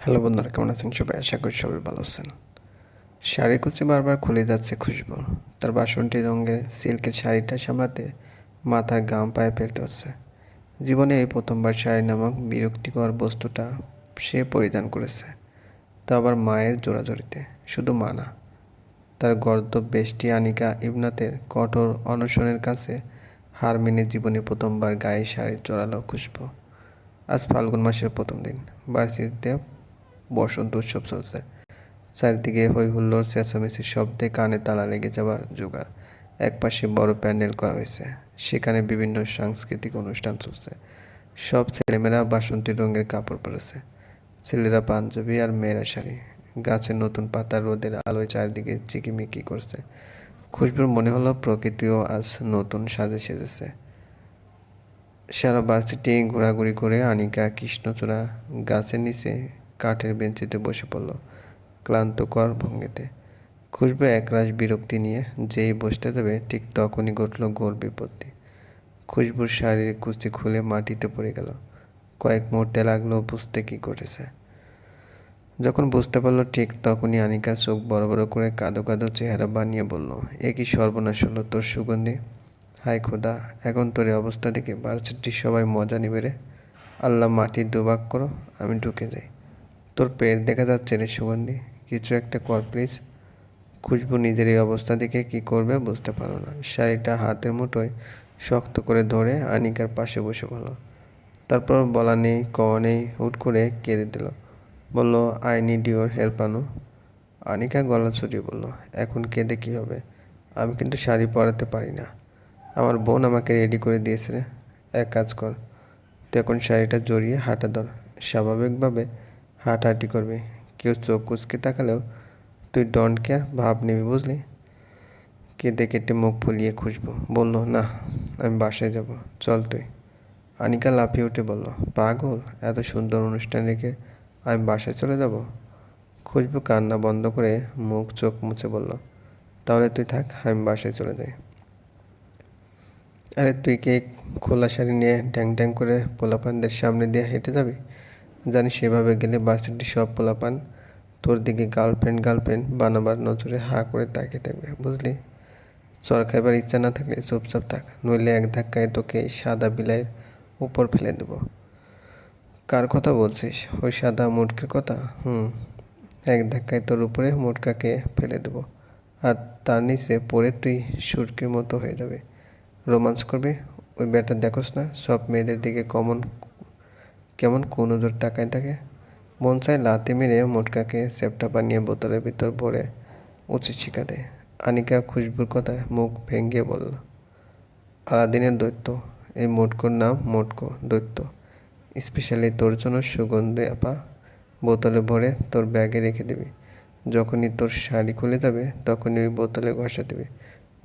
Hello বন্ধুরা, কেমন আছেন সবাই? আশা করি সবাই ভালো আছেন। শাড়ি কুচি বারবার খুলে যাচ্ছে খুশবু। তার বাসনটি রঙের সিল্কের শাড়িটা সামলাতে মাথার গাম পায়ে ফেলতে হচ্ছে। জীবনে এই প্রথমবার শাড়ি নামক বিরক্তিকর বস্তুটা সে পরিধান করেছে। তা আবার মায়ের জোড়াজড়িতে শুধু মা না। তার গর্দ বেষ্টি আনিকা ইবনাতের কঠোর অনশনের কাছে হার মেনে জীবনে প্রথমবার গায়ে শাড়ি চড়ালো খুশবু। আজ ফাল্গুন মাসের প্রথম দিন বার্ষিকতে বসন্ত উৎসব চলছে। চারিদিকে হই হুল্লোর চেঁচামেচির শব্দে কানে তালা লেগে যাওয়ার জোগাড়। একপাশে বড় প্যান্ডেল করা হয়েছে। সেখানে বিভিন্ন সাংস্কৃতিক অনুষ্ঠান চলছে। সব ছেলেমেয়েরা বাসন্তী রঙের কাপড় পরেছে। ছেলেরা পাঞ্জাবি আর মেয়েরা শাড়ি। গাছের নতুন পাতা, রোদের আলোয় চারিদিকে চিকিমিকি করছে। খুশবুর মনে হলো প্রকৃতিও আজ নতুন সাজে সেজেছে। সারা ভার্সিটি ঘোরাঘুরি করে আনিকা কৃষ্ণচূড়া গাছের নিচে কাঠের বেঞ্চিতে বসে পড়ল ক্লান্তকর ভঙ্গিতে। খুশবু একরাশ বিরক্তি নিয়ে যেই বসতে দেবে, ঠিক তখনই ঘটল ঘোর বিপত্তি। খুশবুর শারীরিক কুচি খুলে মাটিতে পড়ে গেল। কয়েক মুহূর্তে লাগল বুঝতে কি ঘটেছে। যখন বুঝতে পারল, ঠিক তখনই আনিকা চোখ বড় বড় করে কাদো কাদো চেহারা বানিয়ে বলল, এ কি সর্বনাশ হলো তোর সুগন্ধি? হায় খোদা, এখন তোর অবস্থা দেখে ভার্সিটির সবাই মজা নিবে রে। আল্লাহ মাটির দুবাক করো, আমি ঢুকে যাই। তোর পেট দেখা যাচ্ছে রে সুগন্ধি। কিছু একটা কর প্লিজ। খুশবু নিজের এই অবস্থা দেখে কি করবে বুঝতে পারো না। শাড়িটা হাতের মুঠোয় শক্ত করে ধরে আনিকার পাশে বসে বলল তারপর বলা নেই, ক নেই, হুট করে কেঁদে দিল। বলল আই নিড ইউর হেল্প আনু। আনিকা গলা ছড়িয়ে বলল, এখন কেঁদে কী হবে? আমি কিন্তু শাড়ি পরাতে পারি না। আমার বোন আমাকে রেডি করে দিয়েছে রে। এক কাজ কর, তুই এখন শাড়িটা জড়িয়ে হাঁটা ধর। স্বাভাবিকভাবে হাঁটাহাঁটি করবি। কেউ চোখ কুচকে তাকালেও তুই ডন্ট কেয়ার ভাব নিবি, বুঝলি? কেঁদে কেটে মুখ ফুলিয়ে খুশবো বলল, না, আমি বাসায় যাব। চল তুই। আনিকা লাফিয়ে উঠে বলল, পাগল, এত সুন্দর অনুষ্ঠান রেখে আমি বাসায় চলে যাব? খুশবু কান্না বন্ধ করে মুখ চোখ মুছে বলল, তাহলে তুই থাক, আমি বাসায় চলে যাই। আরে, তুই কি খোলা শাড়ি নিয়ে ড্যাং ড্যাং করে পোলাপানদের সামনে দিয়ে হেঁটে যাবি? জানি সেভাবে গেলে ভার্সিটির সব পোলাপান তোর দিকে গার্লফ্রেন্ড গার্লফ্রেন্ড বানাবার নজরে হা করে তাকিয়ে থাকবে, বুঝলি? চর খাইবার ইচ্ছা না থাকলে চুপচাপ থাক, নইলে এক ধাক্কায় তোকে সাদা বিলাইয়ের উপর ফেলে দেবো। কার কথা বলছিস? ওই সাদা মুটকের কথা? হুম, এক ধাক্কায় তোর উপরে মুটকাকে ফেলে দেবো। আর তার নিচে পড়ে তুই সুরকির মতো হয়ে যাবে। রোমান্স করবে? ওই ব্যাটা দেখোস না, সব মেয়েদের দিকে কমন কেমন কোন নজর তাকায় থাকে? মন চায় লাতে মেরে মোটকাকে সেপটা বানিয়ে বোতলের ভিতর ভরে উচিত শিখা দেয় আনিকা খুশবুর কথায় মুখ ভেঙে বলল, আলাদিনের দৈত্য। এই মোটকোর নাম মোটকো দৈত্য। স্পেশালি তোর জন্য সুগন্ধে আপা। বোতলে ভরে তোর ব্যাগে রেখে দিবি। যখনই তোর শাড়ি খুলে যাবে, তখনই ওই বোতলে ঘষা দিবে।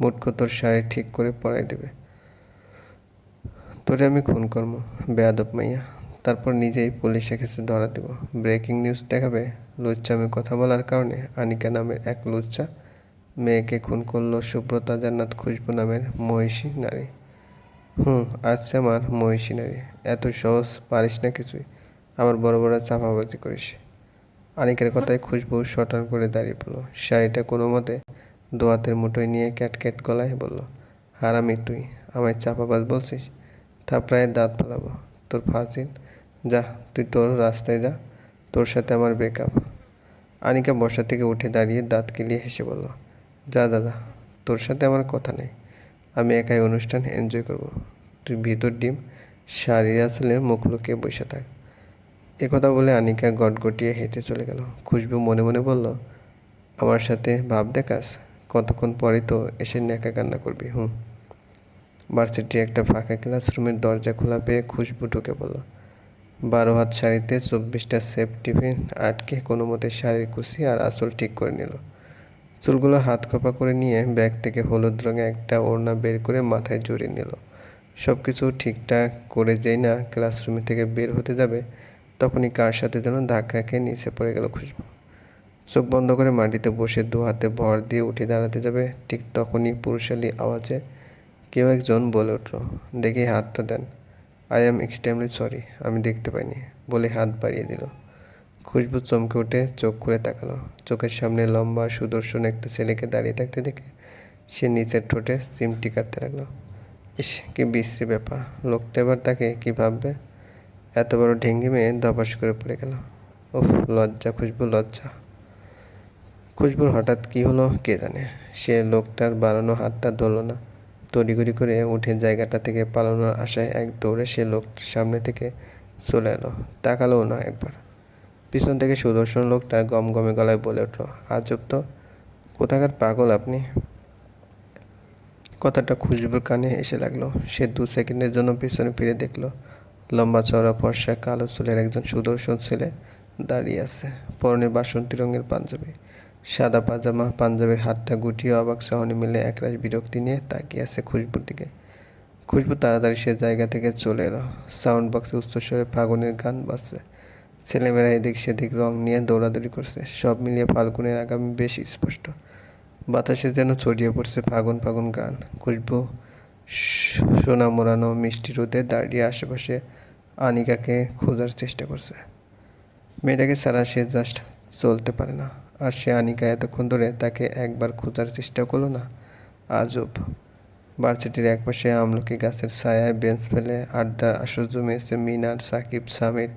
মোটকো তোর শাড়ি ঠিক করে পরাই দেবে। তোরে আমি খুন করব, বেয়াদব মাইয়া। তারপর নিজেই পুলিশের কাছে ধরা দেব। ব্রেকিং নিউজ দেখাবে লুচ্চামে কথা বলার কারণে আনিকা নামের এক লুচ্চা মেয়েকে খুন করল সুব্রতা জান্নাত খুশবু নামের মহিষী নারী। হুম আজকে আমার মহিষী নারী। এত সহজ পারিস না কিছুই। আবার বড় বড় চাপাবাজি করিস। আনিকের কথায় খুশবু শটার করে দাঁড়িয়ে পড়ল। শাড়িটা কোনো মতে দোয়াতের মুঠোয় নিয়ে ক্যাট ক্যাট গলায় বলল, হারামি তুই, আমায় চাপাবাজ বলছিস? থাপড়ায় দাঁত ফেলাবো। তোর ফাজিল যা, তুই তোর রাস্তায় যা, তোর সাথে আমার ব্রেকআপ আনিকা বসা থেকে উঠে দাঁড়িয়ে দাঁত কেলিয়ে হেসে বলল, যা দাদা, তোর সাথে আমার কথা নেই। আমি একাই অনুষ্ঠান এনজয় করব। তুই ভিতর ডিম, শাড়ি আসলে মুখ লুকিয়ে বসে থাক। একথা বলে আনিকা গটগটিয়ে হেঁটে চলে গেল। খুশবু মনে মনে বলল, আমার সাথে ভাব দেখাস? কতক্ষণ পরে তো এসে নেকা কান্না করবি, হুম? ভার্সিটি একটা ফাঁকা ক্লাসরুমের দরজা খোলা পেয়ে খুশবু ঢুকে পড়ল বারো হাত শাড়িতে চব্বিশটা সেফ টিফিন আটকে কোনো মতে শাড়ির কুচি আর আসল ঠিক করে নিল। চুলগুলো হাত খোপা করে নিয়ে ব্যাগ থেকে হলুদ রঙে একটা ওড়না বের করে মাথায় জড়িয়ে নিল। সব কিছু ঠিকঠাক করে যেই না ক্লাসরুমে থেকে বের হতে যাবে, তখনই কার সাথে যেন ধাক্কা খেয়ে নিচে পড়ে গেল খুশবু। চোখ বন্ধ করে মাটিতে বসে দু হাতে ভর দিয়ে উঠে দাঁড়াতে যাবে, ঠিক তখনই পুরুষালী আওয়াজে কেউ একজন বলে উঠল, দেখি হাতটা দেন। আই অ্যাম এক্সট্রিমলি সরি আমি দেখতে পাইনি। বলে হাত বাড়িয়ে দিল। খুশবু চমকে উঠে চোখ খুলে তাকালো। চোখের সামনে লম্বা সুদর্শন একটা ছেলেকে দাঁড়িয়ে থাকতে দেখে সে নিচের ঠোঁটে চিমটি কাটতে লাগল। ইস, কি বিশ্রী ব্যাপার। লোকটা এবার তাকে কি ভাববে? এত বড় ঢেঙ্গি মেয়ে ধপাস করে পড়ে গেল। উফ, লজ্জা খুশবু লজ্জা। খুশবুর হঠাৎ কি হলো কে জানে? সে লোকটার বাড়ানো হাতটা ধরল না। তড়িঘড়ি করে উঠে জায়গাটা থেকে পালানোর আশায় এক দৌড়ে সে লোকটার সামনে থেকে চলে এলো। তাকালোও না একবার। পিছন থেকে সুদর্শন লোকটা গম গমে গলায় বলে উঠল, আজব তো। কোথাকার পাগল আপনি? কথাটা খুশবুর কানে এসে লাগল। সে দু সেকেন্ডের জন্য পিছনে ফিরে দেখল, লম্বা চওড়া ফর্সা কালো চুলের একজন সুদর্শন ছেলে দাঁড়িয়ে আছে, পরনে বাসন্তী রঙের পাঞ্জাবি। সাদা পাজামা, পাঞ্জাবের হাতটা গুটিয়ে অবাক সাহনি মিলে একরাশ বিরক্তি নিয়ে তাকিয়ে আছে খুশবুর দিকে। খুশবু তাড়াতাড়ি সে জায়গা থেকে চলে এলো। সাউন্ড বক্সে উচ্চস্বরে ফাগুনের গান বাজছে। ছেলেমেয়েরা এদিক সেদিক রং নিয়ে দৌড়াদৌড়ি করছে। সব মিলিয়ে ফাল্গুনের আগামী বেশ স্পষ্ট। বাতাসে যেন ছড়িয়ে পড়ছে ফাগুন ফাগুন গান। খুশবু সোনা মোড়ানো মিষ্টি রোদে দাঁড়িয়ে আশেপাশে আনিকাকে খোঁজার চেষ্টা করছে। মেয়েটাকে ছাড়া সে জাস্ট চলতে পারে না। আর সে আনিকা এতক্ষণ ধরে তাকে একবার খোঁজার চেষ্টা করল না। আজব। ভার্সিটির একপাশে আমলকি গাছের ছায়ায় বেঞ্চ ফেলে আড্ডার আসর জমিয়েছে মিনার, সাকিব, সামির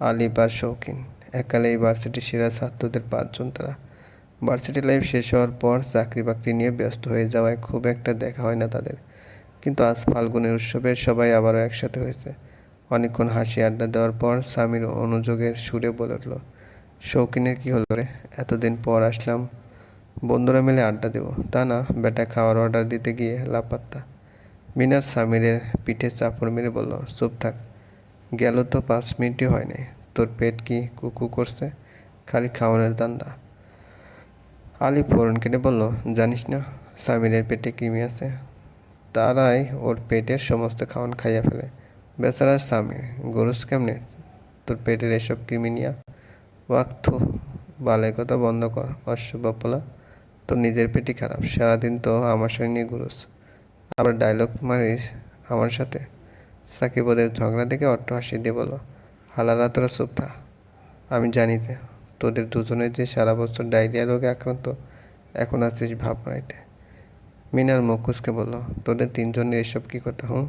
আলিব আর শৌখিন। একালে এই ভার্সিটির সেরা ছাত্রদের পাঁচজন তারা। ভার্সিটি লাইফ শেষ হওয়ার পর চাকরি বাকরি নিয়ে ব্যস্ত হয়ে যাওয়ায় খুব একটা দেখা হয় না তাদের। কিন্তু আজ ফাল্গুনের উৎসবে সবাই আবারও একসাথে হয়েছে। অনেকক্ষণ হাসি আড্ডা দেওয়ার পর স্বামীর অনুযোগের সুরে বলে উঠল শৌখিনের কী হলো রে? এতদিন পর আসলাম। বন্ধুরা মিলে আড্ডা দেবো। তা না, বেটা খাওয়ার অর্ডার দিতে গিয়ে লাপাত্তা। মিনার স্বামীরের পিঠে চাপড় মেরে বলল, চুপ থাক। গেল তো পাঁচ মিনিটই হয় নাই তোর পেট কি কুকু করছে? খালি খাওয়ানোর দান্দা। আলি ফোরন কেটে বলল, জানিস না স্বামীরের পেটে কৃমি আছে। তারাই ওর পেটের সমস্ত খাওয়ান খাইয়া ফেলে। বেচারা স্বামীর গরুস কেমনে? তোর পেটের এসব কৃমি নিয়া ওয়াক্থু বালাই কথা বন্ধ কর। অশ্ব বাপলা, তোর নিজের পেটি খারাপ। সারাদিন তো আমার সঙ্গে নিয়ে ঘুরোস। আবার ডায়লগ মারিস আমার সাথে। সাকিব ওদের ঝগড়া দেখে অট্ট হাসি দিয়ে বলো হালারা তোরা চুপ থা আমি জানিতে তোদের দুজনের যে সারা বছর ডায়রিয়া রোগে আক্রান্ত, এখন আছিস ভাব বাড়াইতে মিনার মুখুসকে বলল, তোদের তিনজনের এসব কী কথা, হুম?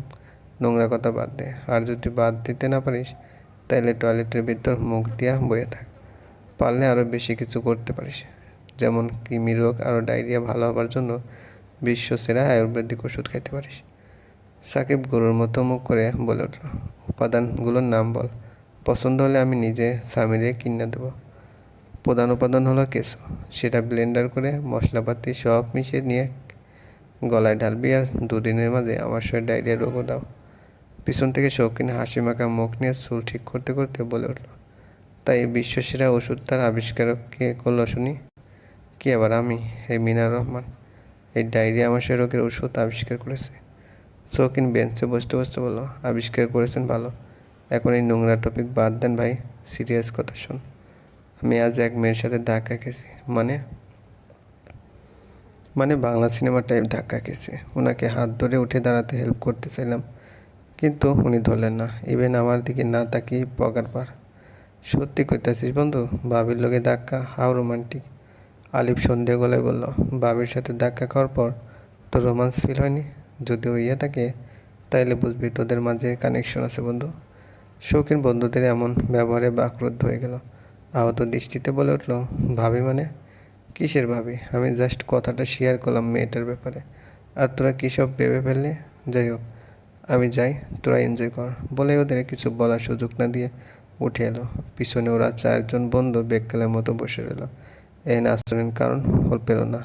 নোংরা কথা বাদ দে। আর যদি বাদ দিতে না পারিস তাহলে টয়লেটের ভিতর মুখ দিয়া বয়ে থাক। পারলে আরও বেশি কিছু করতে পারিস। যেমন কৃমি রোগ আরও ডায়রিয়া ভালো হবার জন্য বিশ্ব সেরা আয়ুর্বেদিক ওষুধ খাইতে পারিস। সাকিব গরুর মতো মুখ করে বলে উঠল, উপাদানগুলোর নাম বল। পছন্দ হলে আমি নিজে স্বামীরে কিনে দেবো। প্রধান উপাদান হলো কেঁচো। সেটা ব্লেন্ডার করে মশলাপাতি সব মিশিয়ে নিয়ে গলায় ঢালবি আর দুদিনের মাঝে আমার শরীর ডায়রিয়া রোগও দাও। পিছন থেকে শৌখিন হাসি মাখা মুখ নিয়ে চুল ঠিক করতে করতে বলে উঠল তাই বিশ্বসেরা ওষুধ তার আবিষ্কারক কে করল শুনি। কি আবার আমি? হে মিনার রহমান, এই ডায়রিয়া আমাশয় রোগের ওষুধ আবিষ্কার করেছে। শৌখিন বেঞ্চে বসতে বসতে বলল, আবিষ্কার করেছেন ভালো। এখন এই নোংরা টপিক বাদ দেন ভাই সিরিয়াস কথা শোন। আমি আজ এক মেয়ের সাথে ধাক্কা খেয়েছি। মানে? মানে বাংলা সিনেমা টাইপ ধাক্কা খেয়েছি। ওনাকে হাত ধরে উঠে দাঁড়াতে হেল্প করতে চাইলাম। কিন্তু উনি ধরলেন না। ইভেন আমার দিকে না তাকিয়ে পগার পার। সত্যি কইতাছিস বন্ধু? বাবির লোকে ধাক্কা, হাও রোমান্টিক। আলিফ সন্ধে গলায় বলল, বাবির সাথে ধাক্কা খাওয়ার পর তোর রোমান্স ফিল হয়নি? যদি হইয়া থাকে, তাইলে বুঝবি তোদের মাঝে কানেকশন আছে বন্ধু। শৌখিন বন্ধুদের এমন ব্যবহারে বাকরুদ্ধ হয়ে গেল। আহত দৃষ্টিতে বলে উঠল, ভাবি মানে? কিসের ভাবি? আমি জাস্ট কথাটা শেয়ার করলাম মেয়েটার ব্যাপারে। আর তোরা কী সব ভেবে ফেললে? যাই হোক আমি যাই, তোরা এনজয় কর। বলে ওদের কিছু বলার সুযোগ না দিয়ে উঠে এলো। পিছনে ওরা চারজন বন্ধু বেককালের মতো বসে রইল। এই আচরণ কারণ হল পেল না।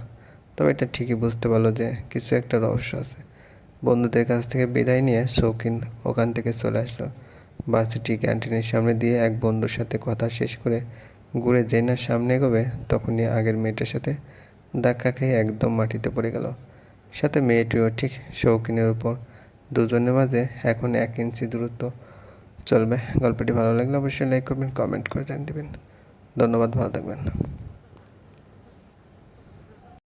তবে এটা ঠিকই বুঝতে পারল যে কিছু একটা রহস্য আছে। বন্ধুদের কাছ থেকে বিদায় নিয়ে শৌখিন ওখান থেকে চলে আসলো। ভার্সিটি ক্যান্টিনের সামনে দিয়ে এক বন্ধুর সাথে কথা শেষ করে ঘুরে যেই না সামনে এগোবে, তখনই আগের মেয়েটার সাথে ধাক্কা খেয়ে একদম মাটিতে পড়ে গেল। সাথে মেয়েটিও ঠিক শৌখিনের উপর দুজনের মাঝে এখন এক ইঞ্চি দূরত্ব চলবে। গল্পটি ভালো লাগলে অবশ্যই লাইক করবেন কমেন্ট করে জানিয়ে দেবেন। ধন্যবাদ, ভালো থাকবেন।